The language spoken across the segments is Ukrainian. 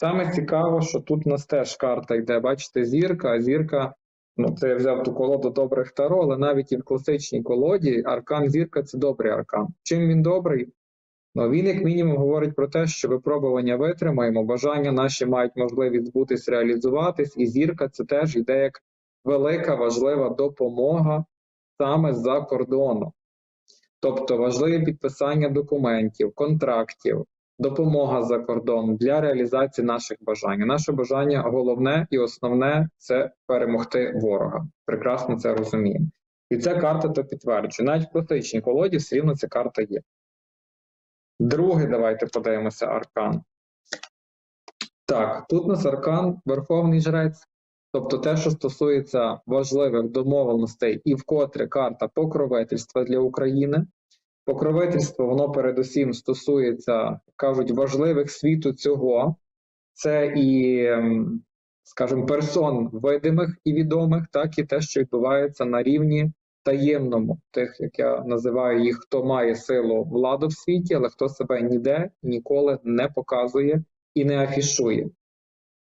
Саме цікаво, що тут у нас теж карта йде, бачите, зірка, а зірка, ну це я взяв ту колоду добрих таро, але навіть і в класичній колоді аркан зірка це добрий аркан. Чим він добрий? Ну, він, як мінімум, говорить про те, що випробування витримаємо, бажання наші мають можливість збутись, реалізуватись, і зірка це теж йде як велика важлива допомога саме з-за кордону. Тобто важливі підписання документів, контрактів, допомога за кордоном для реалізації наших бажань. Наше бажання головне і основне це перемогти ворога. Прекрасно це розуміємо. І ця карта то підтверджує. Навіть в класичній колоді все рівно ця карта є. Другий, давайте подивимося аркан. Так, тут у нас аркан Верховний Жрець. Тобто те, що стосується важливих домовленостей, і вкотре карта покровительства для України. Покровительство, воно передусім стосується, кажуть, важливих світу цього. Це і, ем, скажімо, персон видимих і відомих, так і те, що відбувається на рівні таємному, тих, як я називаю їх, хто має силу владу в світі, але хто себе ніде ніколи не показує і не афішує.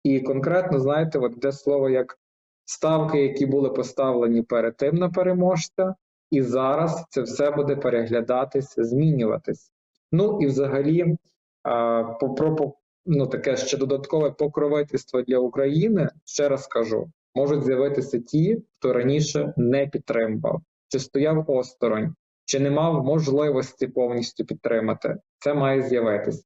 І конкретно, знаєте, от йде слово як ставки, які були поставлені перед тим на переможця, і зараз це все буде переглядатись, змінюватись. Ну і взагалі, про, ну, таке ще додаткове покровительство для України, ще раз кажу, можуть з'явитися ті, хто раніше не підтримував, чи стояв осторонь, чи не мав можливості повністю підтримати. Це має з'явитись.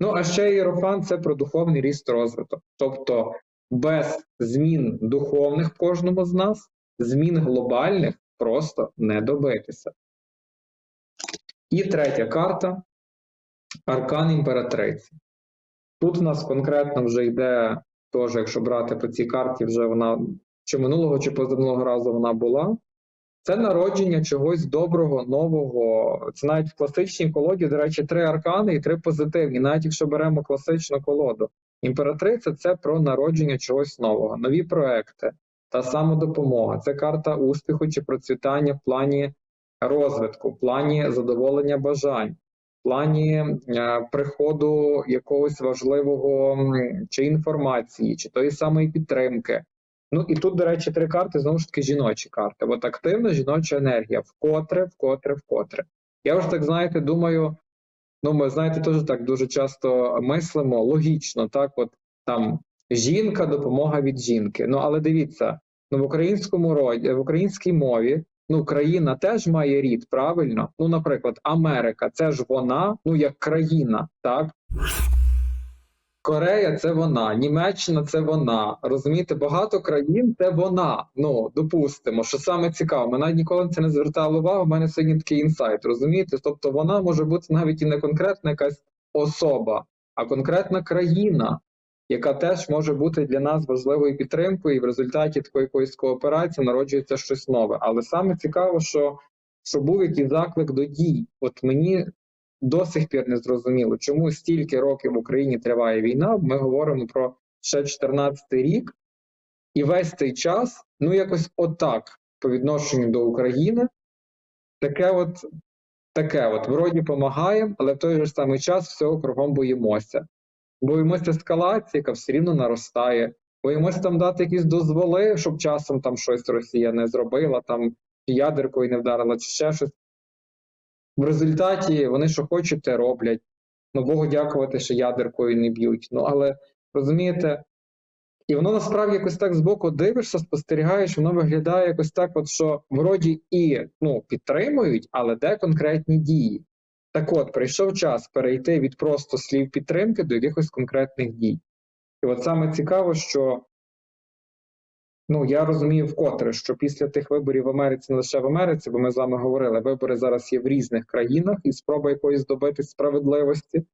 Ну, а ще Єрофан це про духовний ріст розвиток. Тобто без змін духовних в кожному з нас, змін глобальних просто не добитися. І третя карта Аркан імператриці. Тут у нас конкретно вже йде, теж, якщо брати по цій карті, вже вона чи минулого, чи позаминулого разу вона була. Це народження чогось доброго, нового. Це навіть в класичній колоді, до речі, три аркани і три позитивні, навіть якщо беремо класичну колоду. Імператриця це про народження чогось нового, нові проекти, та самодопомога. Це карта успіху чи процвітання в плані розвитку, в плані задоволення бажань, в плані е, приходу якогось важливого чи інформації, чи тої самої підтримки. Ну і тут, до речі, три карти знову ж таки жіночі карти. От активна жіноча енергія, вкотре, вкотре, вкотре. Я вже так знаєте, думаю, ну ми знаєте, теж так дуже часто мислимо логічно, так, от там жінка, допомога від жінки. Ну але дивіться, ну в українському роді, в українській мові. Ну, країна теж має рід, правильно? Ну, наприклад, Америка це ж вона, ну як країна, так? Корея це вона, Німеччина це вона. Розумієте, багато країн це вона. Ну, допустимо, що саме цікаво, навіть ніколи це не звертали увагу. У мене сьогодні такий інсайт, розумієте? Тобто вона може бути навіть і не конкретна якась особа, а конкретна країна, яка теж може бути для нас важливою підтримкою, і в результаті такої якоїсь кооперації народжується щось нове. Але саме цікаво, що, що був якийсь заклик до дій. От мені до сих пір не зрозуміло, чому стільки років в Україні триває війна. Ми говоримо про ще 14 рік, і весь цей час, ну якось отак по відношенню до України, таке от, таке от, вроді помагаємо, але в той же самий час всього кругом боїмося. Боїмося ескалації, яка все рівно наростає. Боїмося там дати якісь дозволи, щоб часом там щось Росія не зробила, там ядеркою не вдарила, чи ще щось. В результаті вони що хочуть, те роблять. Ну, Богу дякувати, що ядеркою не б'ють. Ну, але розумієте, і воно насправді якось так збоку дивишся, спостерігаєш, воно виглядає якось так, от, що вроді і ну, підтримують, але де конкретні дії. Так от, прийшов час перейти від просто слів підтримки до якихось конкретних дій. І от саме цікаво, що Ну, я розумію вкотре, що після тих виборів в Америці не лише в Америці, бо ми з вами говорили, вибори зараз є в різних країнах, і спроба якоїсь добитись справедливості.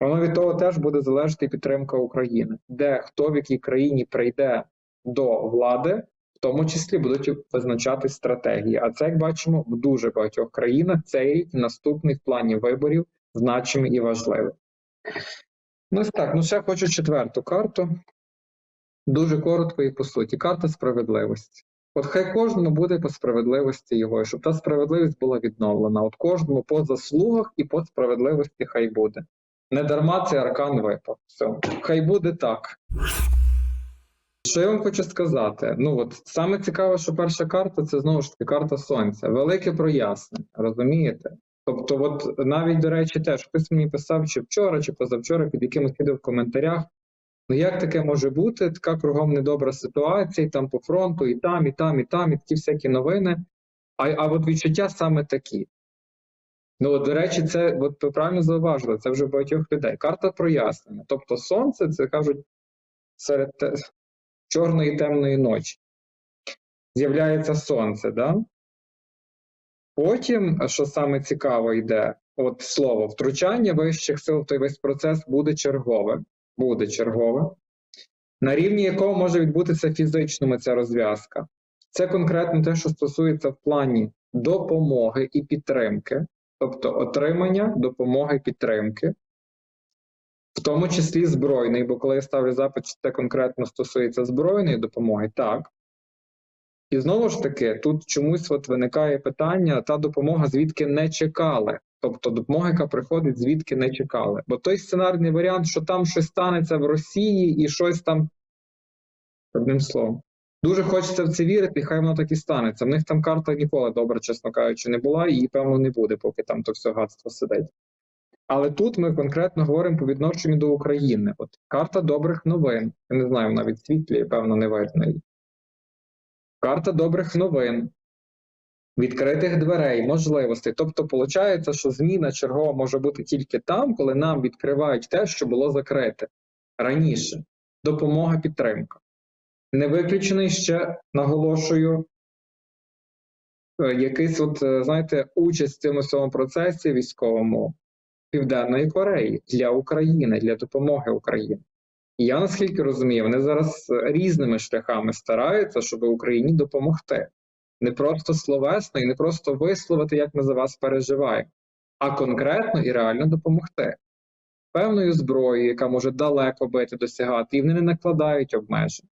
Воно від того теж буде залежати підтримка України, де хто в якій країні прийде до влади, тому числі будуть визначати стратегії. А це, як бачимо, в дуже багатьох країнах цей рік в плані виборів значимий і важливий. Ну, так, ну ще хочу четверту карту. Дуже коротко і по суті. Карта справедливості. От хай кожному буде по справедливості його, щоб та справедливість була відновлена. От кожному по заслугах і по справедливості хай буде. Не дарма цей аркан випав. Все. Хай буде так. Що я вам хочу сказати? Ну от саме цікаве, що перша карта це знову ж таки карта сонця. Велике прояснення, розумієте? Тобто, от навіть до речі, теж хтось мені писав чи вчора, чи позавчора під якимось відео в коментарях. Ну як таке може бути? Така кругом недобра ситуація, і там по фронту, і там, і там, і там, і такі всякі новини. А, а от відчуття саме такі. Ну, от, до речі, це от ви правильно зауважили, це вже багатьох людей. Карта прояснення. Тобто сонце, це кажуть, серед чорної темної ночі. З'являється сонце, да? Потім, що саме цікаво йде, от слово втручання вищих сил в той весь процес буде чергове. Буде чергове, на рівні якого може відбутися фізичними ця розв'язка. Це конкретно те, що стосується в плані допомоги і підтримки, тобто отримання допомоги і підтримки, в тому числі збройної, бо коли я ставлю запит, це конкретно стосується збройної допомоги, так. І знову ж таки, тут чомусь от виникає питання: та допомога звідки не чекали. Тобто допомога, яка приходить, звідки не чекали. Бо той сценарний варіант, що там щось станеться в Росії і щось там, одним словом. Дуже хочеться в це вірити, і хай воно так і станеться. В них там карта ніколи добре, чесно кажучи, не була, і певно не буде, поки там то все гадство сидить. Але тут ми конкретно говоримо по відношенню до України. От карта добрих новин. Я не знаю, навіть світлі, певно, не видно її. Карта добрих новин, відкритих дверей, можливостей. Тобто, виходить, що зміна чергова може бути тільки там, коли нам відкривають те, що було закрите раніше. Допомога, підтримка. Не виключений ще, наголошую, е, якийсь, от, е, знаєте, участь в цьому всьому процесі військовому Південної Кореї для України, для допомоги Україні. І я наскільки розумію, вони зараз різними шляхами стараються, щоб Україні допомогти. Не просто словесно і не просто висловити, як ми за вас переживаємо, а конкретно і реально допомогти. Певною зброєю, яка може далеко бити, досягати, і вони не накладають обмежень.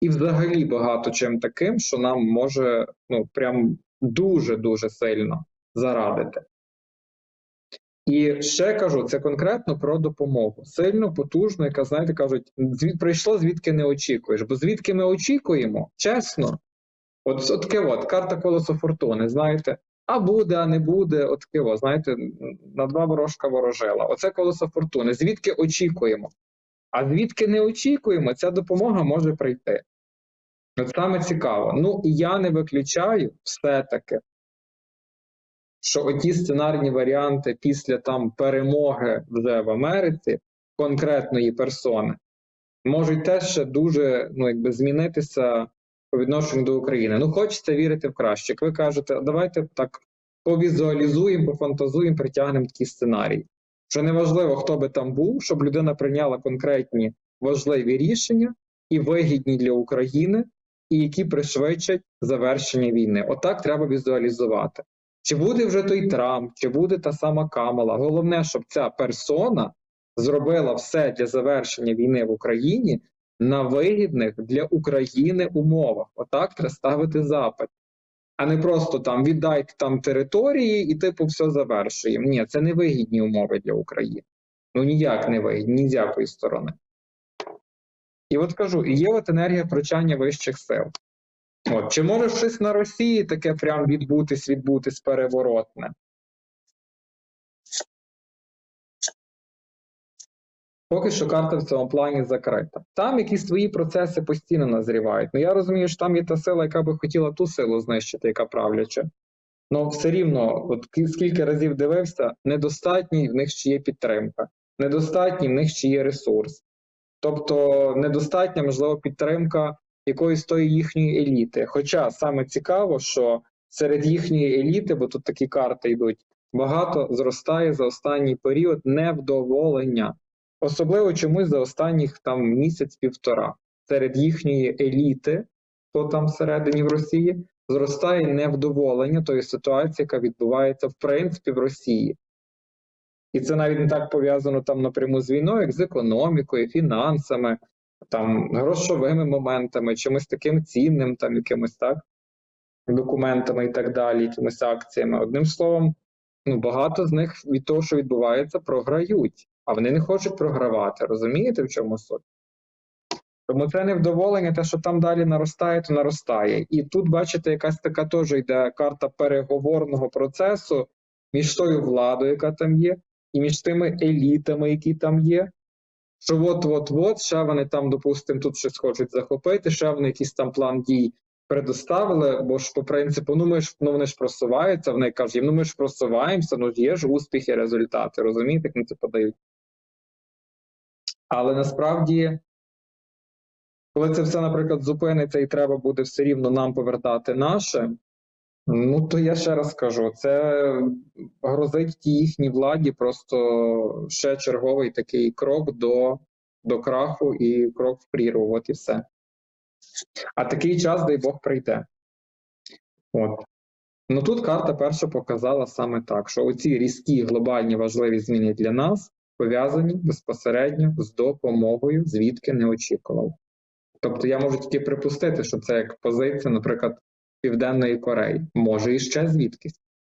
І взагалі багато чим таким, що нам може ну, прям дуже-дуже сильно зарадити. І ще кажу, це конкретно про допомогу. Сильно, потужно, яка, знаєте, кажуть, звід прийшло, звідки не очікуєш. Бо звідки ми очікуємо, чесно, от, от таке от, карта колесо фортуни, знаєте, а буде, а не буде, от таке от, знаєте, на два ворожка ворожила. Оце колесо фортуни. Звідки очікуємо? А звідки не очікуємо, ця допомога може прийти. От саме цікаво. Ну, і я не виключаю все-таки, що оті сценарні варіанти після там перемоги вже в Америці конкретної персони можуть теж ще дуже ну, якби, змінитися по відношенню до України. Ну, хочеться вірити в краще. Як ви кажете, давайте так повізуалізуємо, пофантазуємо, притягнемо такі сценарії. Що неважливо, хто би там був, щоб людина прийняла конкретні важливі рішення і вигідні для України, і які пришвидшать завершення війни. Отак треба візуалізувати. Чи буде вже той Трамп, чи буде та сама Камала. Головне, щоб ця персона зробила все для завершення війни в Україні на вигідних для України умовах. Отак треба ставити запит. А не просто там віддайте там території і типу все завершуємо. Ні, це не вигідні умови для України. Ну ніяк не вигідні, ні з якої сторони. І от кажу, і є от енергія прочання вищих сил. От, чи може щось на Росії таке прям відбутись, відбутись переворотне? Поки що карта в цьому плані закрита. Там якісь свої процеси постійно назрівають. Ну я розумію, що там є та сила, яка би хотіла ту силу знищити, яка правляча. Ну все рівно, от скільки разів дивився, недостатній в них ще є підтримка, недостатній в них ще є ресурс. Тобто недостатня, можливо, підтримка якоїсь тої їхньої еліти. Хоча саме цікаво, що серед їхньої еліти, бо тут такі карти йдуть, багато зростає за останній період невдоволення. Особливо чомусь за останніх там місяць-півтора. Серед їхньої еліти, хто там всередині в Росії, зростає невдоволення тої ситуації, яка відбувається в принципі в Росії. І це навіть не так пов'язано там напряму з війною, як з економікою, фінансами, там грошовими моментами, чимось таким цінним, там якимось так, документами і так далі, якимись акціями. Одним словом, ну багато з них від того, що відбувається, програють. а вони не хочуть програвати. Розумієте, в чому суть? Тому це невдоволення, те, що там далі наростає, то наростає. І тут, бачите, якась така теж йде карта переговорного процесу між тою владою, яка там є, і між тими елітами, які там є. Що от-от-от, ще вони там, допустимо, тут щось хочуть захопити, ще вони якийсь там план дій предоставили, бо ж по принципу, ну ми ж ну вони ж просуваються, вони кажуть, ну ми ж просуваємося, ну є ж успіхи, результати, розумієте, як вони це подають. Але насправді, коли це все, наприклад, зупиниться і треба буде все рівно нам повертати наше, ну то я ще раз кажу, це грозить їхній владі просто ще черговий такий крок до, до краху і крок в прірву, от і все. А такий час, дай Бог, прийде. От. Ну тут карта перша показала саме так, що оці різкі глобальні важливі зміни для нас пов'язані безпосередньо з допомогою, звідки не очікував. Тобто я можу тільки припустити, що це як позиція, наприклад, Південної Кореї, може і ще звідкись.